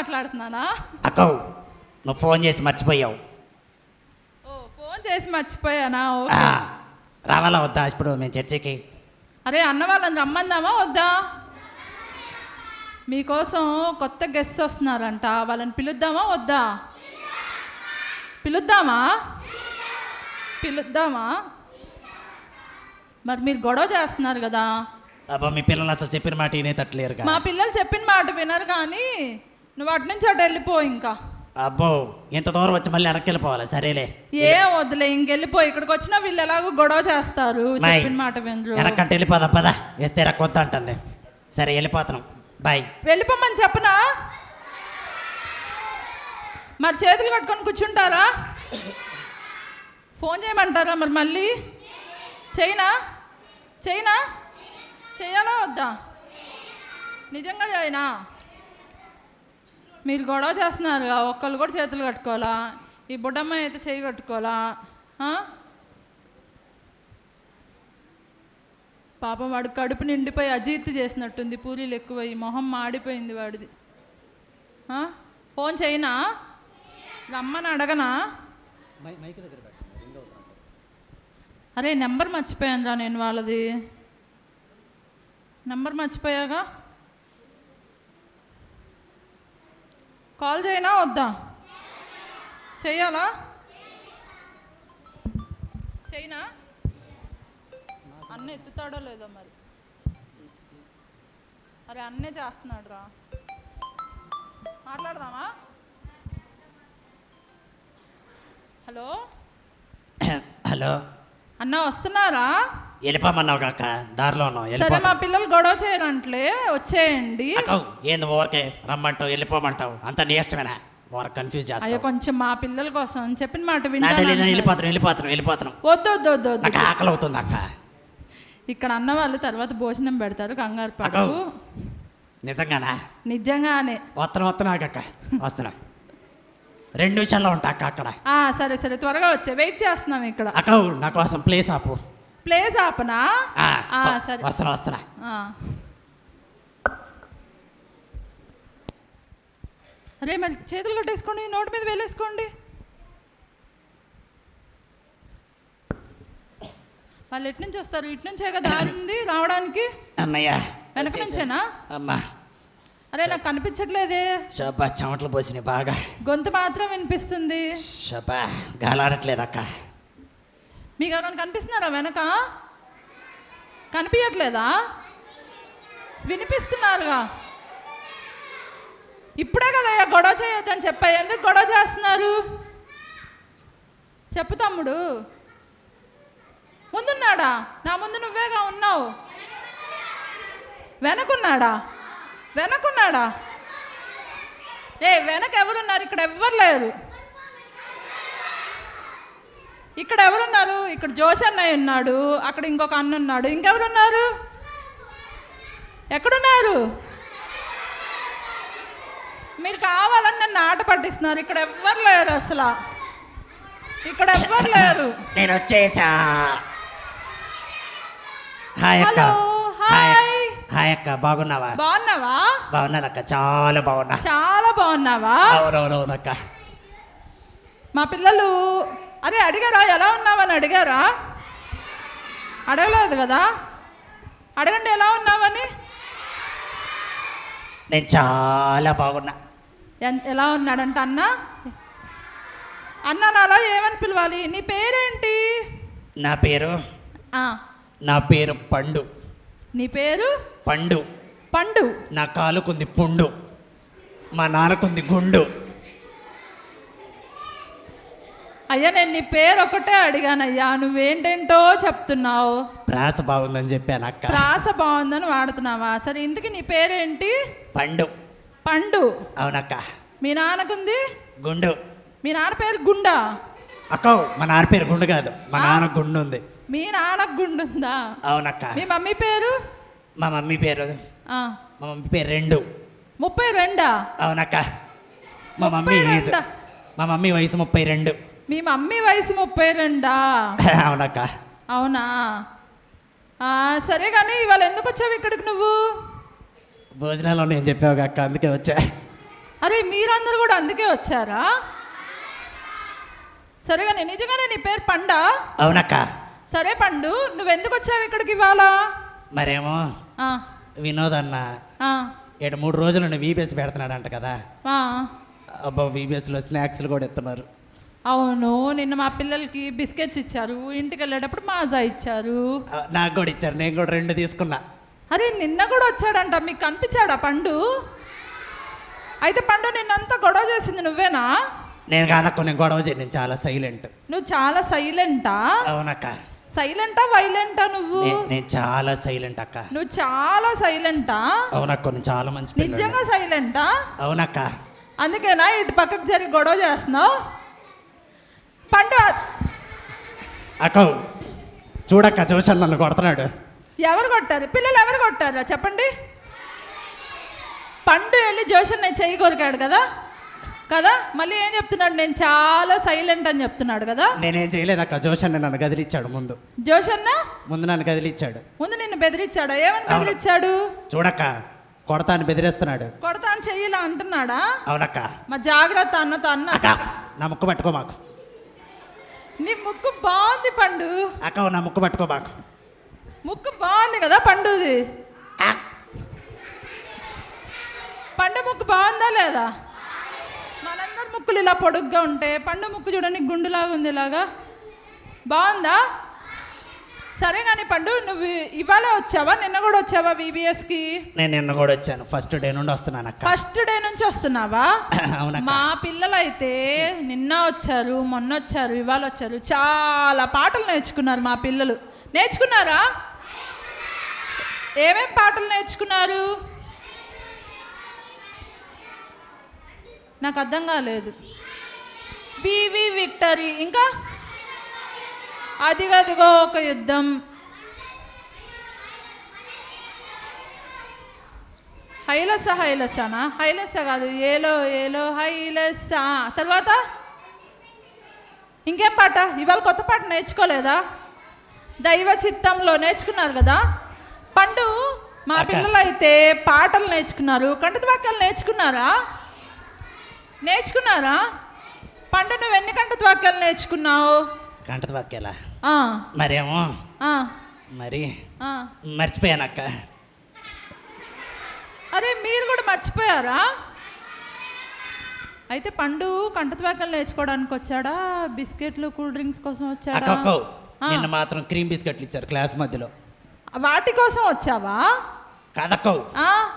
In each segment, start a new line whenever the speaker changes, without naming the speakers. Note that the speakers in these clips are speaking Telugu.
మాట్లాడుతున్నానా?
అక్క నువ్వు ఫోన్ చేసి మర్చిపోయావు.
ఓ ఫోన్ చేసి మర్చిపోయానా? ఓకే.
రావాలా వద్దా? ఇప్పుడు మేము చర్చికి.
అరే అన్న వాళ్ళని రమ్మందామా వద్దా? మీకోసం కొత్త గెస్ట్ వస్తున్నారంట. వాళ్ళని పిలుద్దామా వద్దా? పిలుద్దామా? పిలుద్దామా? మరి మీరు గొడవ చేస్తున్నారు కదా.
అబ్బా మీ పిల్లలు అసలు చెప్పిన మాట వినేటట్లేరు
మా పిల్లలు చెప్పిన మాట వినరు కానీ నువ్వు అటు నుంచి అటు వెళ్ళిపో ఇంకా.
అబ్బో ఇంత దూరం వచ్చి మళ్ళీ వెనక్కి వెళ్ళిపోవాలి సరేలే.
ఏ వద్దులే ఇంకెళ్ళిపో ఇక్కడికి వచ్చినా వీళ్ళు ఎలాగో గొడవ చేస్తారు. చెప్పిన మాట వినరు.
వెనక్కంటే వెళ్ళిపోదాం పదా. వేస్తే రక్కొద్ద అంటుంది. సరే వెళ్ళిపోతున్నాం. బాయ్.
వెళ్ళిపోమని చెప్పనా? మరి చేతులు కట్టుకొని కూర్చుంటారా? ఫోన్ చేయమంటారా మరి మళ్ళీ? చేయనా? చేయనా? చేయాలా వద్దా? నిజంగా చేయనా? మీరు గొడవ చేస్తున్నారు ఒక్కళ్ళు కూడా చేతులు కట్టుకోవాలా? ఈ బుడ్డమ్మాయి అయితే చేయి కట్టుకోవాలా? పాపం వాడు కడుపు నిండిపోయి అజీర్తి చేసినట్టుంది పూరీలు ఎక్కువ ఈ మొహం మాడిపోయింది వాడిది? ఫోన్ చేయనా? రమ్మని అడగనా? అరే నెంబర్ మర్చిపోయాను రా నేను వాళ్ళది. నెంబర్ మర్చిపోయాగా? కాల్ చేయనా వద్దా? చెయ్యాలా? చేయనా అన్న ఎత్తుతాడో లేదో మరి. అరే అన్నే చేస్తున్నాడు రా మాట్లాడదామా? హలో?
హలో?
అన్న వస్తున్నారా?
వెళ్ళిపోమన్నావు కాక దారిలో ఉన్నావు
సరే మా పిల్లలు గొడవ చేయరంట్లే వచ్చేయండి.
ఏంది ఊరికే రమ్మంటావు వెళ్ళిపోమంటావు? అంత నీ ఇష్టమేనా? కన్ఫ్యూజ్
అయ్యో
చేస్తావు.
కొంచెం మా పిల్లల కోసం చెప్పిన మాట వింటాను.
వెళ్ళిపోతున్నాం వెళ్ళిపోతున్నాం వెళ్ళిపోతున్నాం
వద్దు వద్దు వద్దు వద్దు.
నాకు ఆకలి అవుతుంది అక్క.
ఇక్కడ అన్న వాళ్ళు తర్వాత భోజనం పెడతారు కంగారు పడకు.
నిజంగానా?
నిజంగానే.
వస్తున్నా వస్తున్నా అక్క వస్తున్నా. రెండు నిమిషాల్లో ఉంటా అక్క అక్కడ.
ఆ సరే సరే త్వరగా వచ్చే. వెయిట్ చేస్తున్నాం ఇక్కడ.
అక్క నా కోసం ప్లేస్ ఆపు.
ప్లేస్ ఆపనా?
ఆ,
ఆ,
వ-
సరే.
వస్తున్నా వస్తున్నా.
ఆ. అరే మరి చేతులు కట్టేసుకోండి నోటి మీద వేలేసుకోండి. వాళ్ళు ఎటు నుంచి వస్తారు? ఇటు నుంచే కదా దారి ఉంది రావడానికి?
అన్నయ్య.
వెనక నుంచేనా?
అమ్మా.
అరే నాకు కనిపించట్లేదే.
షబ్బా చెమటలు పోసినాయి బాగా.
గొంతు మాత్రం వినిపిస్తుంది.
షబ్బా గాలాడట్లేదు అక్క.
మీకు ఎవరైనా కనిపిస్తున్నారా వెనక? కనిపించట్లేదా వినిపిస్తున్నారుగా. ఇప్పుడే కదా గొడవ చేయొద్దని చెప్పా. ఎందుకు గొడవ చేస్తున్నారు? చెప్పు తమ్ముడు. ముందున్నాడా? నా ముందు నువ్వేగా ఉన్నావు? వెనకున్నాడా? వెనకున్నాడా? ఏ వెనక ఎవరున్నారు? ఇక్కడ ఎవ్వరు లేరు. ఇక్కడ ఎవరున్నారు? ఇక్కడ జోష్ అన్నయ్య ఉన్నాడు అక్కడ ఇంకొక అన్న ఉన్నాడు. ఇంకెవరున్నారు? ఎక్కడున్నారు? మీరు కావాలని నన్ను ఆట పట్టిస్తున్నారు. ఇక్కడ ఎవ్వరు లేరు అసలు. ఇక్కడ ఎవ్వరు లేరు.
నేను వచ్చేసా.
హలో హాయ్
హాయ్ అక్క బాగున్నావా?
బాగున్నావా?
బాగున్నాను అక్క చాలా బాగున్నా.
చాలా బాగున్నావా?
అవునవునవునక్క
మా పిల్లలు అరే అడిగారా? ఎలా ఉన్నావని అడిగారా? అడగలేదు కదా? అడగండి ఎలా ఉన్నావని
నేను చాలా బాగున్నా.
ఎన్- ఎలా ఉన్నాడంట అన్న? అన్న నాలో ఏమని పిలవాలి? నీ పేరేంటి?
నా పేరు? నా పేరు పండు.
నీ పేరు?
పండు.
పండు.
నా కాలుకుంది పుండు. మా నాన్నకుంది గుండు.
అయ్యా నేను నీ పేరు ఒకటే అడిగానయ్యా. నువ్వేంటేంటో చెప్తున్నావు.
ప్రాస బాగుందని చెప్పాను అక్క.
ప్రాస బాగుందని వాడుతున్నావా? సరే ఇంతకీ నీ పేరేంటి?
పండు.
పండు.
అవునక్క.
మీ నాన్నకుంది
గుండు.
మీ నాన్న పేరు గుండా?
అక్క మా నాన్న పేరు గుండు కాదు. మా నాన్న గుండు ఉంది.
మీ నాన్నకు గుండు ఉందా?
అవునక్క.
మీ మమ్మీ పేరు?
మా మమ్మీ పేరు. మా మమ్మీ పేరు రెండు.
ముప్పై రెండా?
అవునక్క. మా మమ్మీ ఏజ్? మా మమ్మీ వయసు ముప్పై రెండు.
మీ మమ్మీ వయసు ముప్పై రెండా?
అవునక్క.
అవునా? సరే కానీ ఇవాళ ఎందుకు వచ్చావు ఇక్కడికి నువ్వు?
భోజనాలు నేను చెప్పావు అక్క? అందుకే వచ్చా.
అరే మీరందరూ కూడా అందుకే వచ్చారా? సరేగానే నిజంగానే నీ పేరు పండా?
అవునక్క.
సరే పండు నువ్వెందుకు వచ్చావు ఇక్కడికి ఇవాళ?
మరేమో? వినోద్ అన్న ఏడు మూడు రోజులు నుండి వీబీఎస్ పెడుతున్నాడంట కదా. అబ్బా వీబీఎస్లో స్నాక్స్లు కూడా ఇస్తున్నారు.
అవును నిన్న మా పిల్లలకి బిస్కెట్స్ ఇచ్చారు. ఇంటికి వెళ్ళేటప్పుడు మాజా ఇచ్చారు.
నాకు కూడా ఇచ్చారు. నేను కూడా రెండు తీసుకున్నా.
అరే నిన్న కూడా వచ్చాడంట. మీకు కనిపించాడా పండు? అయితే పండు నిన్నంతా గొడవ చేసింది నువ్వేనా?
నేను కాదక్క నేను గొడవ చేయను. నేను చాలా సైలెంట్.
నువ్వు చాలా సైలెంటా?
అవునక్క.
సైలెంటా వైలెంటా నువ్వు?
నేను చాలా సైలెంట్ అక్క.
నువ్వు చాలా సైలెంటా
అవునక్క నేను చాలా మంచి.
నిజంగా సైలెంటా
అవునక్క.
అందుకేనా ఇటు పక్కకు జరిగి గొడవ చేస్తున్నావు? పండు
అక్క చూడక్క జోషన్ నన్ను కొడుతున్నాడు.
ఎవరు కొట్టారు? పిల్లలు ఎవరు కొట్టారా? చెప్పండి. పండు వెళ్ళి జోషన్ నేను చెయ్యి కొరికాడు కదా? కదా? మళ్ళీ ఏం చెప్తున్నాడు? నేను చాలా సైలెంట్ అని చెప్తున్నాడు కదా?
నేనేం చేయలేదు అక్క జోషన్ నన్ను గదిలిచ్చాడు ముందు.
జోషన్న?
ముందు నన్ను గదిలిచ్చాడు
ముందు నిన్ను బెదిరించాడు? ఏమని బెదిరించాడు?
చూడక్క కొడతా అని బెదిరిస్తున్నాడు.
కొడతా అని చెయ్యిలా అంటున్నాడా?
అవునక్క.
మా జాగ్రత్త అన్నతో అన్న.
అక్క నా ముక్కు పట్టుకో మాకు.
నీ ముక్కు బాగుంది పండు.
అక్క నా ముక్కు పట్టుకో మాకు.
ముక్కు బాగుంది కదా పండుది? పండు ముక్కు బాగుందా లేదా? మనందరి ముక్కులు ఇలా పొడుగ్గా ఉంటే పండు ముక్కు చూడండి గుండులాగా ఉంది ఇలాగా. బాగుందా? సరే కానీ పండు నువ్వు ఇవాళ వచ్చావా? నిన్న కూడా వచ్చావా విబిఎస్కి
నేను నిన్న కూడా వచ్చాను. ఫస్ట్ డే నుండి వస్తున్నాను అక్క.
ఫస్ట్ డే నుంచి వస్తున్నావా? మా పిల్లలైతే నిన్న వచ్చారు మొన్న వచ్చారు ఇవాళ వచ్చారు. చాలా పాటలు నేర్చుకున్నారు మా పిల్లలు. నేర్చుకున్నారా? ఏమేం పాటలు నేర్చుకున్నారు? నాకు అర్థం కాలేదు. వివి విక్టరీ ఇంకా? అదిగదిగో ఒక యుద్ధం. హైలస హైలసనా? హైలస కాదు. ఏలో ఏలో హైలస. తర్వాత? ఇంకేం పాట? ఇవాళ కొత్త పాట నేర్చుకోలేదా? దైవ చిత్తంలో నేర్చుకున్నారు కదా? పండు మా. పిల్లలు అయితే పాటలు నేర్చుకున్నారు. కంటత వాక్యాలు నేర్చుకున్నారా? నేర్చుకున్నారా? పండు నువ్వు ఎన్ని కంటత వాక్యాలు నేర్చుకున్నావు?
కంటది వాక్యాలా మరేమో? మరి. మర్చిపోయానక్క.
అరే మీరు కూడా మర్చిపోయారా? అయితే పండు కంటత వాక్యాలు నేర్చుకోవడానికి వచ్చాడా? బిస్కెట్లు కూల్ డ్రింక్స్ కోసం వచ్చాడా.
నిన్న మాత్రం క్రీమ్ బిస్కెట్లు ఇచ్చారు క్లాస్ మధ్యలో.
వాటి కోసం వచ్చావా?
కాదక్కో
ఆ,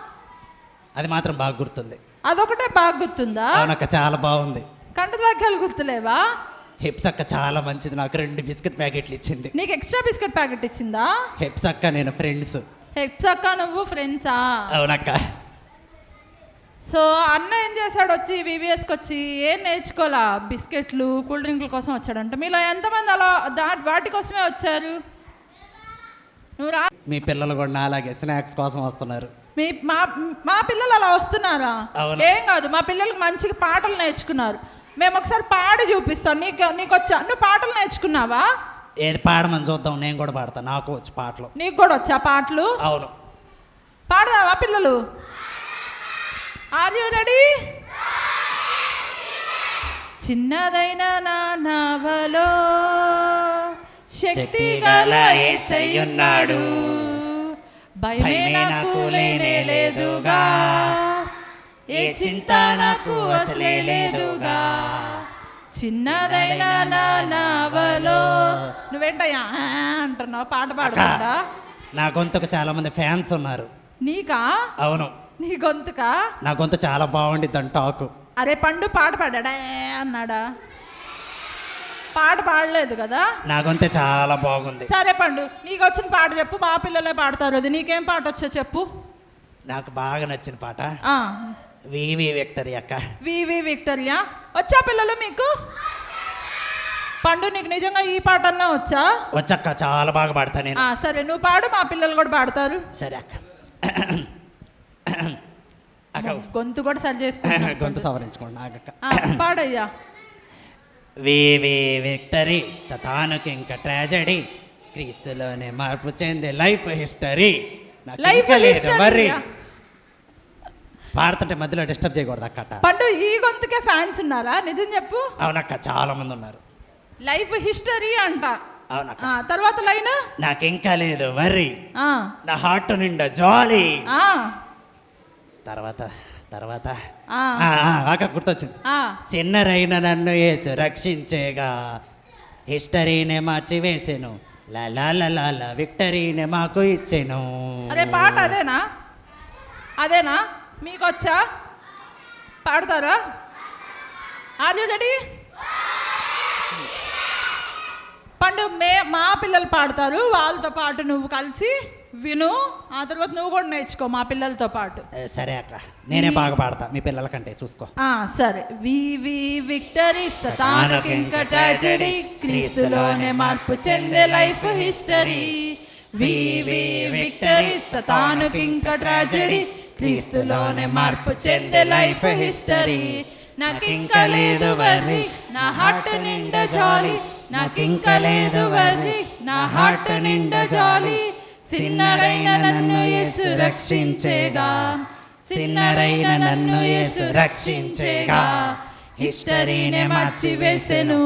అది మాత్రం బాగా గుర్తుంది.
అదొకటే బాగా గుర్తుందా?
అవునక్క చాలా బాగుంది.
కంటత వాక్యాలు గుర్తులేవా?
హెప్స్ అక్క చాలా మంచిది. నాకు రెండు బిస్కెట్ ప్యాకెట్లు ఇచ్చింది.
నీకు ఎక్స్ట్రా బిస్కెట్ ప్యాకెట్ ఇచ్చిందా?
హెప్స్ అక్క నేను ఫ్రెండ్స్.
హెక్స్ అక్క నువ్వు ఫ్రెండ్సా?
అవునక్క.
సో అన్న ఏం చేశాడు? వచ్చి వివిఎస్కి వచ్చి ఏం నేర్చుకోవాలా? బిస్కెట్లు కూల్ డ్రింక్ల కోసం వచ్చాడంట. మీలో ఎంతమంది అలా దా వాటి కోసమే వచ్చారు? నువ్వు రా.
మీ పిల్లలు కూడా నాలాగే స్నాక్స్ కోసం వస్తున్నారు.
మీ మా మా పిల్లలు అలా వస్తున్నారా?
అవును.
ఏం కాదు మా పిల్లలకు మంచిగా పాటలు నేర్చుకున్నారు. మేము ఒకసారి పాడి చూపిస్తాం. నీకు నీకు వచ్చా? నువ్వు పాటలు నేర్చుకున్నావా?
ఏది పాడమని చూద్దాం నేను కూడా పాడతాను నాకు వచ్చి పాటలు.
నీకు కూడా వచ్చా పాటలు?
అవును.
పాడదామా పిల్లలు? ఆర్ యూ రెడీ చిన్నదైన నా నవలో శక్తి గల యేసయ్యున్నాడు భయమే నాకు లేనే లేదుగా. ఏ చింత నాకు అసలే లేదుగా. చిన్నదైన నవలో. నువ్వేంటయ్యా? అంటున్నావు పాట పాడుకుంటా
నా గొంతుకు చాలా మంది ఫ్యాన్స్ ఉన్నారు.
నీకా?
అవును.
నీ గొంతుకా?
నా గొంతు చాలా బాగుండిద్ది టాక్
అరే పండు పాట పాడా అన్నాడా? పాట పాడలేదు కదా?
నా గొంతే చాలా బాగుంది.
సరే పండు నీకు వచ్చిన పాట చెప్పు మా పిల్లలే పాడతారు అది. నీకేం పాట వచ్చో చెప్పు.
నాకు బాగా నచ్చిన పాట.
ఆ,
వివి విక్టరీ అక్క.
వివి విక్టరియా. వచ్చా పిల్లలు మీకు? పండు నీకు నిజంగా ఈ పాట అన్నా వచ్చా?
వచ్చక్క చాలా బాగా పాడతా నేను.
సరే నువ్వు పాడు మా పిల్లలు కూడా పాడతారు.
సరే అక్క. అక్క
గొంతు కూడా సరి చేసుకుంటా
గొంతు సవరించుకోండి
పాడయ్యా.
వివి విక్టరీ సతానుకి ఇంకా ట్రాజడీ క్రీస్తులోనే మార్పు చెందే లైఫ్ హిస్టరీ.
లైఫ్
మరి పాడుతుంటే మధ్యలో డిస్టర్బ్ చేయకూడదు అక్క
పండు ఈ గొంతుకే ఫ్యాన్స్ ఉన్నారా? నిజం చెప్పు.
అవునక్క చాలా మంది ఉన్నారు.
లైఫ్ హిస్టరీ అంట.
అవునక్క.
తర్వాత లైన్?
నాకు ఇంకా లేదు వర్రి. నా హార్ట్ నిండా జాలీ. తర్వాత తర్వాత గుర్తొచ్చింది.
ఆ.
చిన్నరైన నన్ను యేసు రక్షించేగా హిస్టరీనే మార్చి వేసాను లా లా లా లా లా విక్టరీనే మాకు ఇచ్చాను.
అరే పాట అదేనా? అదేనా? మీకు వచ్చా పాడతారా? Are you ready? పండు మే మా పిల్లలు పాడతారు వాళ్ళతో పాటు నువ్వు కలిసి విను ఆ తర్వాత నువ్వు కూడా నేర్చుకో మా పిల్లలతో పాటు.
సరే అక్క. నేనే బాగా పాడతా. మీ పిల్లల కంటే చూసుకో.
ఆ సరే. వి వి విక్టరీ సతానకి ఇంకా ట్రాజెడీ క్రీస్తులోనే మార్పు చెందే లైఫ్ హిస్టరీ. వి వి విక్టరీ సతానకి ఇంకా ట్రాజెడీ క్రీస్తులోనే మార్పు చెందే లైఫ్ హిస్టరీ. నాకింకా లేదు వర్రి. నా హార్ట్ నిండా జాలి. నాకింకా లేదు వర్రి. నా హార్ట్ నిండా జాలి. సిన్నరైన నన్ను యేసు రక్షించేగా. చిన్నరైన నన్ను యేసు రక్షించేగా. హిస్టరీనే మార్చి వేసెను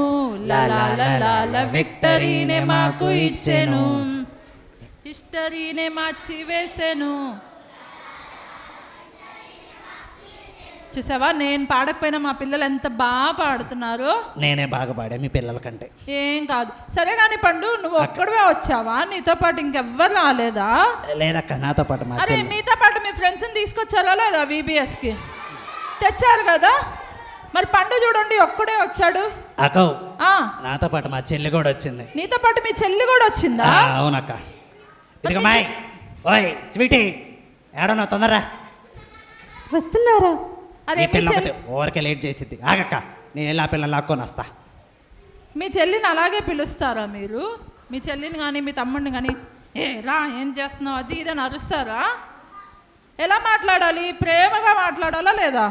లా విక్టరీనే మాకు ఇచ్చెను. హిస్టరీనే మార్చి వేసెను చూసావా? నేను పాడకపోయినా మా పిల్లలు ఎంత బాగా పాడుతున్నారో.
నేనే బాగా పాడా మీ పిల్లల కంటే.
ఏం కాదు. సరే కానీ పండు నువ్వు ఒక్కడివే వచ్చావా? నీతో పాటు ఇంకెవ్వరు రాలేదా?
లేదక్క నాతో పాటు మా
అరే
చెల్లి.
మీతో పాటు మీ ఫ్రెండ్స్ని తీసుకొచ్చారా లేదా VBS కి? తెచ్చారు కదా? మరి పండు చూడండి ఒక్కడే వచ్చాడు.
అక్క
ఆ.
నాతో పాటు మా చెల్లి కూడా వచ్చింది.
నీతో పాటు మీ చెల్లి కూడా వచ్చిందా?
అవునక్క. ఇదిగో మాయ్. ఓయ్ స్వీటీ. ఏడన్నా తొందరరా.
వస్తున్నారా?
మీ
పిల్ల ఒకటి లేట్ చేసిద్ది. ఆగక్క నేను ఎలా పిల్లలు లాక్కొని వస్తా.
మీ చెల్లిని అలాగే పిలుస్తారా మీరు? మీ చెల్లిని కానీ మీ తమ్ముడిని కానీ ఏ రా ఏం చేస్తున్నావు? అది ఇది అని అరుస్తారా? ఎలా మాట్లాడాలి? ప్రేమగా మాట్లాడాలా లేదా?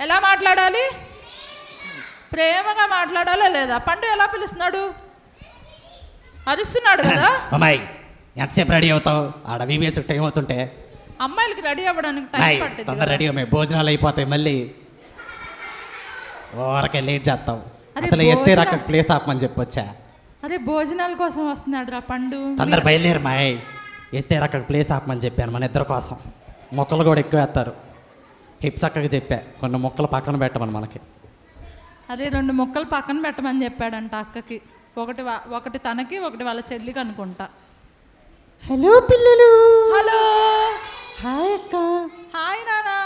ఎలా మాట్లాడాలి? ప్రేమగా మాట్లాడాలా లేదా? పండు ఎలా పిలుస్తున్నాడు? అరుస్తున్నాడు కదా.
అమ్మాయి ఎంతసేపు రెడీ అవుతావు? ఆడ వీబీఎస్ టైం అవుతుంటే
అమ్మాయిలకి రెడీ అవ్వడానికి టైం పట్టింది
తొందర. రెడీ అమ్మాయి భోజనాలు అయిపోతాయి మళ్ళీ. ఓరకే లేట్ చేస్తావు అసలు ఎస్తే అక్కడ ప్లేస్ ఆపమని చెప్పొచ్చా?
అరే భోజనాల కోసం వస్తున్నాడు రా పండు.
తొందర బయలుదేరు మాయ్. ఎస్తే అక్కడ ప్లేస్ ఆపమని చెప్పాను మన ఇద్దరి కోసం. మొక్కలు కూడా ఎక్కువ వేస్తారు. హిప్స్ అక్కకి చెప్పా. కొన్ని మొక్కలు పక్కన పెట్టమని మనకి.
అరే రెండు మొక్కలు పక్కన పెట్టమని చెప్పాడంట అక్కకి. ఒకటి ఒకటి తనకి ఒకటి వాళ్ళ చెల్లికి అనుకుంటా.
హలో పిల్లలు.
హలో
హాయ్ అక్క.
హాయ్ నానా.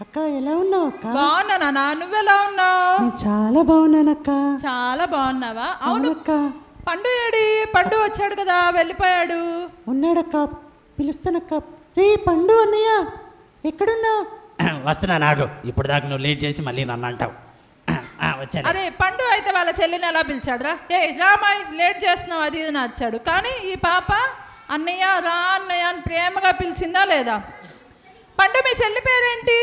అక్క ఎలా ఉన్నావు అక్క?
బాగున్నా నానా. నువ్వెలా ఉన్నావు?
నేను చాలా బాగున్నానక్క
చాలా బాగున్నావా? అవును
అవునక్క
పండు ఏడి? పండు వచ్చాడు కదా వెళ్ళిపోయాడు.
ఉన్నాడక్క పిలుస్తానక్క రే పండు అన్నయ్య. ఎక్కడున్నావు?
వస్తున్నా నాకు ఇప్పుడు దాకా నువ్వు లేట్ చేసి మళ్ళీ నన్ను అంటావు. ఆ, వచ్చాను
అరే పండు అయితే వాళ్ళ చెల్లిని ఎలా పిలిచాడు రా ఏ రామాయ్ లేట్ చేస్తున్నావు అది ఇది నచ్చాడు కానీ ఈ పాప అన్నయ్య రా అన్నయ్య అని ప్రేమగా పిలిచిందా లేదా? పండు మీ చెల్లి పేరేంటి?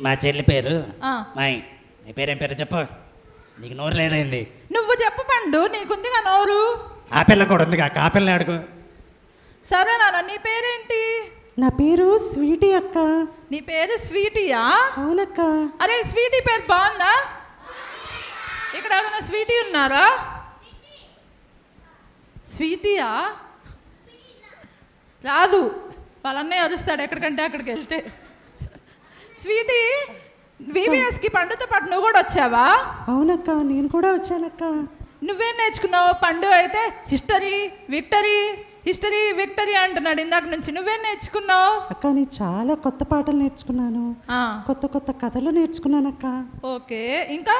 మా చెల్లి పేరు
ఆ,
మాయ్. నీ పేరేం పేరు చెప్పు? నీకు నోరు లేదైంది
నువ్వు చెప్పు పండు నీకుందిగా నోరు?
ఆ పిల్ల కూడా ఉంది కాక ఆ పిల్లని అడుగు.
సరే నాన్న నీ పేరేంటి?
నా పేరు స్వీటీ అక్క.
నీ పేరు స్వీటీయా?
అవునక్క.
అరే స్వీటీ పేరు బాగుందా? ఇక్కడ ఎవరైనా స్వీటీ ఉన్నారా? స్వీటీయా? రాదు. వాళ్ళన్నే అరుస్తాడు ఎక్కడికంటే అక్కడికి వెళ్తే. స్వీటీ వివిఎస్కి పండుతో పాటు నువ్వు కూడా వచ్చావా?
అవునక్క నేను కూడా వచ్చానక్క.
నువ్వేం నేర్చుకున్నావు? పండు అయితే హిస్టరీ విక్టరీ హిస్టరీ విక్టరీ అంటున్నాడు ఇందాక నుంచి. నువ్వేం నేర్చుకున్నావు?
అక్క నేను చాలా కొత్త పాటలు నేర్చుకున్నాను. కొత్త కొత్త కథలు నేర్చుకున్నానక్క.
ఓకే ఇంకా?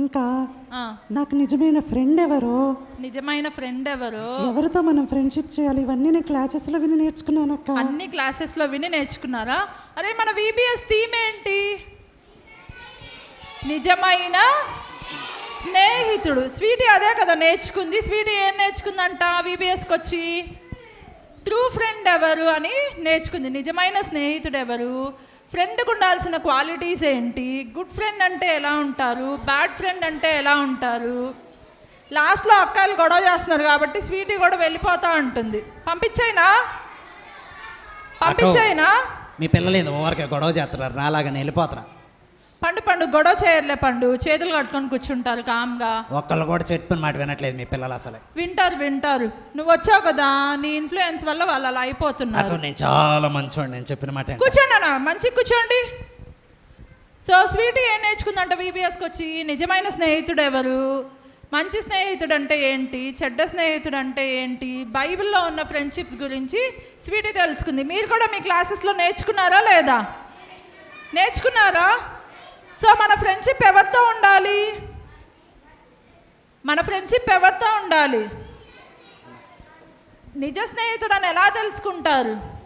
ఇంకా నాకు నిజమైన ఫ్రెండ్ ఎవరో?
నిజమైన ఫ్రెండ్ ఎవరు?
ఎవరితో మనం ఫ్రెండ్షిప్ చేయాలి? ఇవన్నీ నేను క్లాసెస్లో విని నేర్చుకున్నానక్క
అన్ని క్లాసెస్లో విని నేర్చుకున్నారా? అరే మన విబిఎస్ థీమ్ ఏంటి? నిజమైన స్నేహితుడు. స్వీటీ అదే కదా నేర్చుకుంది. స్వీటీ ఏం నేర్చుకుందంట విబిఎస్కి వచ్చి? ట్రూ ఫ్రెండ్ ఎవరు అని నేర్చుకుంది. నిజమైన స్నేహితుడు ఎవరు? ఫ్రెండ్కి ఉండాల్సిన క్వాలిటీస్ ఏంటి? గుడ్ ఫ్రెండ్ అంటే ఎలా ఉంటారు? బ్యాడ్ ఫ్రెండ్ అంటే ఎలా ఉంటారు? లాస్ట్లో అక్కాయలు గొడవ చేస్తున్నారు కాబట్టి స్వీటీ కూడా వెళ్ళిపోతా ఉంటుంది. పంపించైనా పంపించైనా
మీ పిల్లలు గొడవ చేస్తున్నారు. నాలాగా నేను వెళ్ళిపోతారా
పండు పండు గొడవ చేయర్లే పండు. చేతులు కట్టుకొని కూర్చుంటారు కామ్గా.
ఒక్కళ్ళు కూడా చెప్పిన మాట వినట్లేదు మీ పిల్లలు అసలే.
వింటారు వింటారు. నువ్వు వచ్చావు కదా నీ ఇన్ఫ్లుయెన్స్ వల్ల వాళ్ళు అలా అయిపోతున్నారు.
నేను చాలా మంచివాడు నేను చెప్పిన మాట.
కూర్చోండి అన్న మంచిగా కూర్చోండి. సో స్వీటీ ఏం నేర్చుకుందంట బీబీఎస్కి వచ్చి? నిజమైన స్నేహితుడు ఎవరు? మంచి స్నేహితుడు అంటే ఏంటి? చెడ్డ స్నేహితుడు అంటే ఏంటి? బైబిల్లో ఉన్న ఫ్రెండ్షిప్స్ గురించి స్వీటీ తెలుసుకుంది. మీరు కూడా మీ క్లాసెస్లో నేర్చుకున్నారా లేదా? నేర్చుకున్నారా? సో మన ఫ్రెండ్షిప్ ఎవరితో ఉండాలి? మన ఫ్రెండ్షిప్ ఎవరితో ఉండాలి? నిజ స్నేహితుడు అని ఎలా తెలుసుకుంటారు?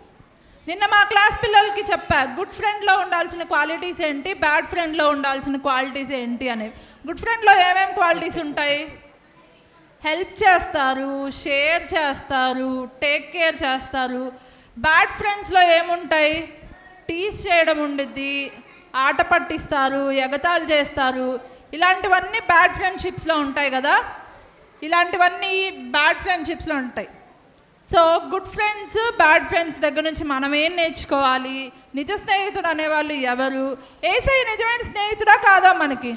నిన్న మా క్లాస్ పిల్లలకి చెప్పా గుడ్ ఫ్రెండ్లో ఉండాల్సిన క్వాలిటీస్ ఏంటి? బ్యాడ్ ఫ్రెండ్లో ఉండాల్సిన క్వాలిటీస్ ఏంటి? అని. గుడ్ ఫ్రెండ్లో ఏమేమి క్వాలిటీస్ ఉంటాయి? హెల్ప్ చేస్తారు షేర్ చేస్తారు టేక్ కేర్ చేస్తారు. బ్యాడ్ ఫ్రెండ్స్లో ఏముంటాయి? టీస్ చేయడం ఉండిద్ది. ఆట పట్టిస్తారు ఎగతాళి చేస్తారు. ఇలాంటివన్నీ బ్యాడ్ ఫ్రెండ్షిప్స్లో ఉంటాయి కదా. ఇలాంటివన్నీ బ్యాడ్ ఫ్రెండ్షిప్స్లో ఉంటాయి. So good friends bad friends దగ్గర నుంచి మనం ఏం నేర్చుకోవాలి? నిజ స్నేహితుడు అనేవాళ్ళు ఎవరు? ఏసై నిజమైన స్నేహితుడా కాదా మనకి?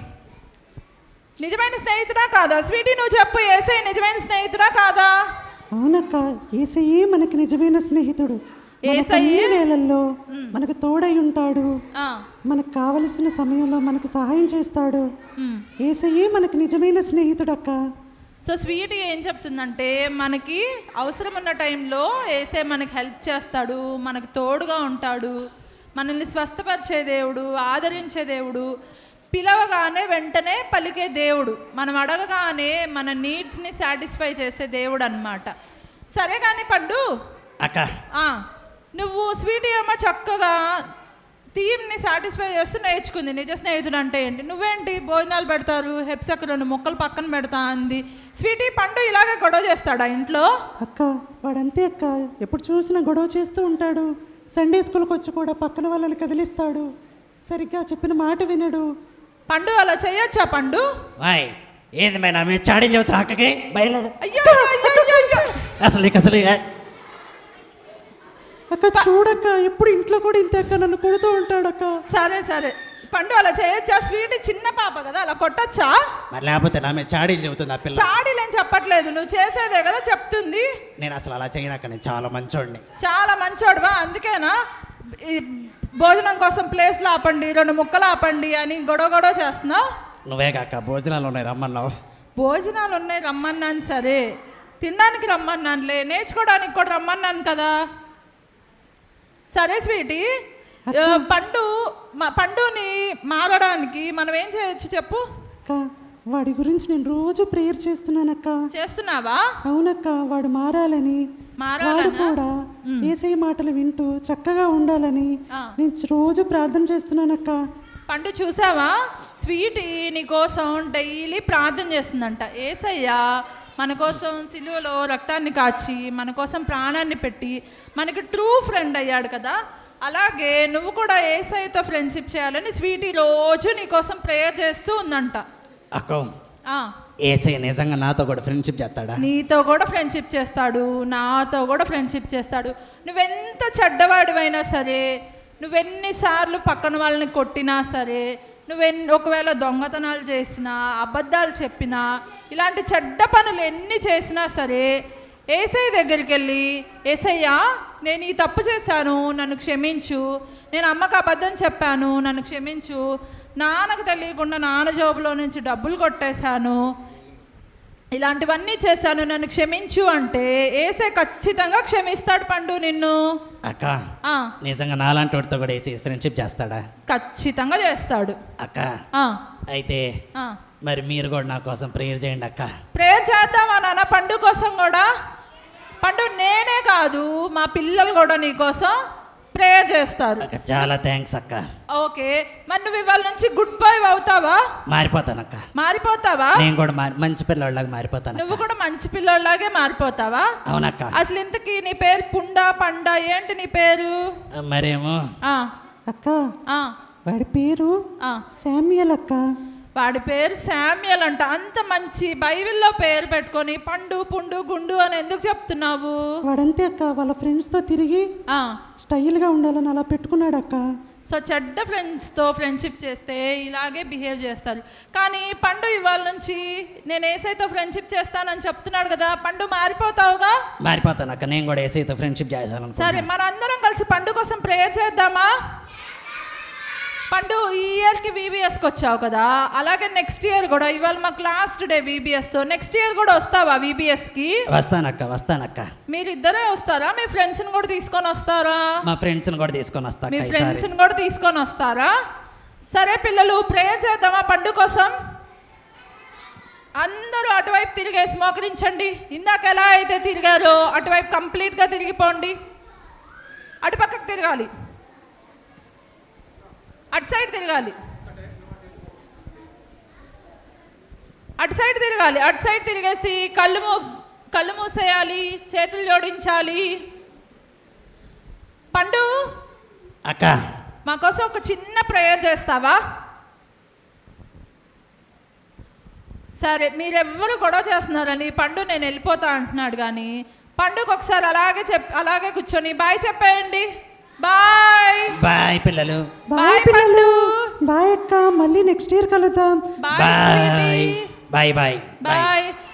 నిజమైన స్నేహితుడా కాదా? స్వీటీ నువ్వు చెప్పు ఏసై నిజమైన స్నేహితుడా కాదా?
అవునక్క ఏసయ్యే మనకి నిజమైన స్నేహితుడు. వేళల్లో మనకు తోడై ఉంటాడు.
ఆ,
మనకు కావలసిన సమయంలో మనకు సహాయం చేస్తాడు. ఏసయ్యే మనకి నిజమైన స్నేహితుడు అక్క
సో స్వీట్ ఏం చెప్తుందంటే మనకి అవసరం ఉన్న టైంలో ఏసే మనకి హెల్ప్ చేస్తాడు మనకు తోడుగా ఉంటాడు మనల్ని స్వస్థపరిచే దేవుడు ఆదరించే దేవుడు పిలవగానే వెంటనే పలికే దేవుడు మనం అడగగానే మన నీడ్స్ని సాటిస్ఫై చేసే దేవుడు అనమాట సరే కానీ పండు?
అక్క.
ఆ, నువ్వు స్వీటీ ఏమో చక్కగా టీంని సాటిస్ఫై చేస్తూ నేర్చుకుంది. నిజ స్నేహితుడు అంటే ఏంటి? నువ్వేంటి? భోజనాలు పెడతారు హెప్సక్ రెండు మొక్కలు పక్కన పెడతా అంది. స్వీటీ పండు ఇలాగే గొడవ చేస్తాడా ఇంట్లో?
అక్క వాడంతే అక్క. ఎప్పుడు చూసినా గొడవ చేస్తూ ఉంటాడు. సండే స్కూల్కి వచ్చి కూడా పక్కన వాళ్ళని కదిలిస్తాడు. సరిగ్గా చెప్పిన మాట వినడు.
పండు అలా చేయొచ్చా పండు?
వాయ్ ఏంది మే నా మీద చాడీలు అక్కకి? బయలుదేరు
అయ్యో అయ్యో అయ్యో అయ్యో.
అసలు నీకు అసలు ఏ-
అక్క చూడక్క ఎప్పుడు ఇంట్లో కూడా ఇంతే అక్క నన్ను కొడుతూ ఉంటాడు అక్క
సరే సరే. పండు అలా చేయొచ్చా? స్వీటీ చిన్న పాప కదా అలా కొట్టొచ్చా?
మరి లేకపోతే నా మీద చాడీలు చెబుతుంది ఆ పిల్ల.
చాడీలేం చెప్పట్లేదు నువ్వు చేసేదే కదా చెప్తుంది.
నేను అసలు అలా చేయనక్క నేను చాలా మంచోడిని.
చాలా మంచోడువా? అందుకేనా? ఈ భోజనం కోసం ప్లేస్లో ఆపండి రెండు ముక్కలు ఆపండి అని గొడవ గొడవ చేస్తున్నావు?
నువ్వే కాక భోజనాలు ఉన్నాయి రమ్మన్నావు.
భోజనాలు ఉన్నాయి రమ్మన్నాను సరే. తినడానికి రమ్మన్నానులే నేర్చుకోవడానికి కూడా రమ్మన్నాను కదా. సరే స్వీటీ. పండు పండుని మారడానికి మనం ఏం చేయొచ్చు చెప్పు?
అక్క వాడి గురించి నేను రోజు ప్రేయర్ చేస్తున్నానక్క.
చేస్తున్నావా?
అవునక్క వాడు మారాలని. వాడు
మారాలనా
కూడా ఏసై మాటలు వింటూ చక్కగా ఉండాలని. నేను రోజు ప్రార్థన చేస్తున్నానక్క.
పండు చూసావా? స్వీటీ నీ కోసం డైలీ ప్రార్థన చేస్తుందంట. ఏసయ్య మన కోసం సిలువలో రక్తాన్ని కాచి మన కోసం ప్రాణాన్ని పెట్టి మనకి ట్రూ ఫ్రెండ్ అయ్యాడు కదా. అలాగే నువ్వు కూడా ఏసయ్యతో ఫ్రెండ్షిప్ చేయాలని స్వీటీ రోజు నీ కోసం ప్రేయర్ చేస్తూ ఉందంట.
అక్క ఏసై నిజంగా నాతో కూడా ఫ్రెండ్షిప్ చేస్తాడా?
నీతో కూడా ఫ్రెండ్షిప్ చేస్తాడు నాతో కూడా ఫ్రెండ్షిప్ చేస్తాడు. నువ్వెంత చెడ్డవాడివైనా సరే నువ్వెన్నిసార్లు పక్కన వాళ్ళని కొట్టినా సరే నువ్వెన్ ఒకవేళ దొంగతనాలు చేసినా అబద్ధాలు చెప్పినా ఇలాంటి చెడ్డ పనులు ఎన్ని చేసినా సరే ఏసై దగ్గరికి వెళ్ళి ఏసయ్యా నేను ఈ తప్పు చేశాను నన్ను క్షమించు నేను అమ్మకు అబద్ధం చెప్పాను నన్ను క్షమించు నాన్నకు తెలియకుండా నాన్న జాబులో నుంచి డబ్బులు కొట్టేశాను ఇలాంటివన్నీ చేశాను. నన్ను క్షమించు అంటే ఏసే ఖచ్చితంగా క్షమిస్తాడు పండు నిన్ను.
అక్క
ఆ,
నిజంగా నాలాంటి వాడితో కూడా ఏసీ ఫ్రెండ్షిప్ చేస్తాడా?
ఖచ్చితంగా చేస్తాడు.
అక్క అయితే. మరి మీరు కూడా నా కోసం ప్రేయర్ చేయండి అక్క.
ప్రేయర్ చేద్దామా నాన్న? పండు కోసం కూడా? పండు నేనే కాదు మా పిల్లలు కూడా నీ కోసం ప్రేయర్ చేస్తారు
అక్క చాలా థ్యాంక్స్ అక్క.
ఓకే మరి నువ్వు ఇవాళ నుంచి గుడ్ బాయ్ అవుతావా?
మారిపోతానక్క.
మారిపోతావా?
నేను కూడా మారి మంచి పిల్లలాగా మారిపోతాను
నువ్వు కూడా మంచి పిల్లలాగే మారిపోతావా?
అవునక్క.
అసలు ఇంతకీ నీ పేరు పుండా పండా ఏంటి నీ పేరు?
మరేమో.
ఆ,
అక్క
ఆ,
వాడి పేరు
ఆ.
శామ్యల్ అక్క.
వాడి పేరు శామ్యల్ అంట. అంత మంచి బైబిల్లో పేరు పెట్టుకొని పండు పుండు గుండు అని ఎందుకు చెప్తున్నావు?
వాడంతే అక్క వాళ్ళ ఫ్రెండ్స్తో తిరిగి
ఆ,
స్టైల్గా ఉండాలని అలా పెట్టుకున్నాడు అక్క.
సో చెడ్డ ఫ్రెండ్స్తో ఫ్రెండ్షిప్ చేస్తే ఇలాగే బిహేవ్ చేస్తారు. కానీ పండు ఇవాళ నుంచి నేను ఏసైతో ఫ్రెండ్షిప్ చేస్తానని చెప్తున్నాడు కదా పండు మారిపోతావుగా?
మారిపోతాను అక్క నేను కూడా ఏసైతే ఫ్రెండ్షిప్ చేయాలను
సరే మన అందరం కలిసి పండు కోసం ప్రేయర్ చేద్దామా? పండు ఈ ఇయర్కి వీబీఎస్కి వచ్చావు కదా అలాగే నెక్స్ట్ ఇయర్ కూడా ఇవాళ మాకు లాస్ట్ డే వీబీఎస్తో నెక్స్ట్ ఇయర్ కూడా వస్తావా వీబీఎస్కి
వస్తానక్క వస్తానక్క.
మీరిద్దరే వస్తారా? మీ ఫ్రెండ్స్ని కూడా తీసుకొని వస్తారా?
మా ఫ్రెండ్స్ని కూడా తీసుకొని వస్తా
మీ ఫ్రెండ్స్ని కూడా తీసుకొని వస్తారా? సరే పిల్లలు ప్రేయర్ చేద్దామా పండు కోసం? అందరూ అటువైపు తిరిగేసి మోకరించండి. ఇందాక ఎలా అయితే తిరిగారో అటువైపు కంప్లీట్గా తిరిగిపోండి. అటుపక్కకు తిరగాలి. అటు సైడ్ తిరగాలి. అటు సైడ్ తిరగాలి. అటు సైడ్ తిరిగేసి కళ్ళు మూ కళ్ళు మూసేయాలి చేతులు జోడించాలి. పండు!
అక్క!
మా కోసం ఒక చిన్న ప్రేయర్ చేస్తావా? సరే మీరెవ్వరు గొడవ చేస్తున్నారని పండు నేను వెళ్ళిపోతా అంటున్నాడు కానీ పండుగ ఒకసారి అలాగే చెప్ అలాగే కూర్చొని బాయ్ చెప్పేయండి. బాయ్.
బాయ్ పిల్లలు.
బాయ్ పిల్లలు. బాయ్ అక్క. మళ్ళీ నెక్స్ట్ ఇయర్ కలుద్దాం.
బాయ్.
Bye bye.
బాయ్.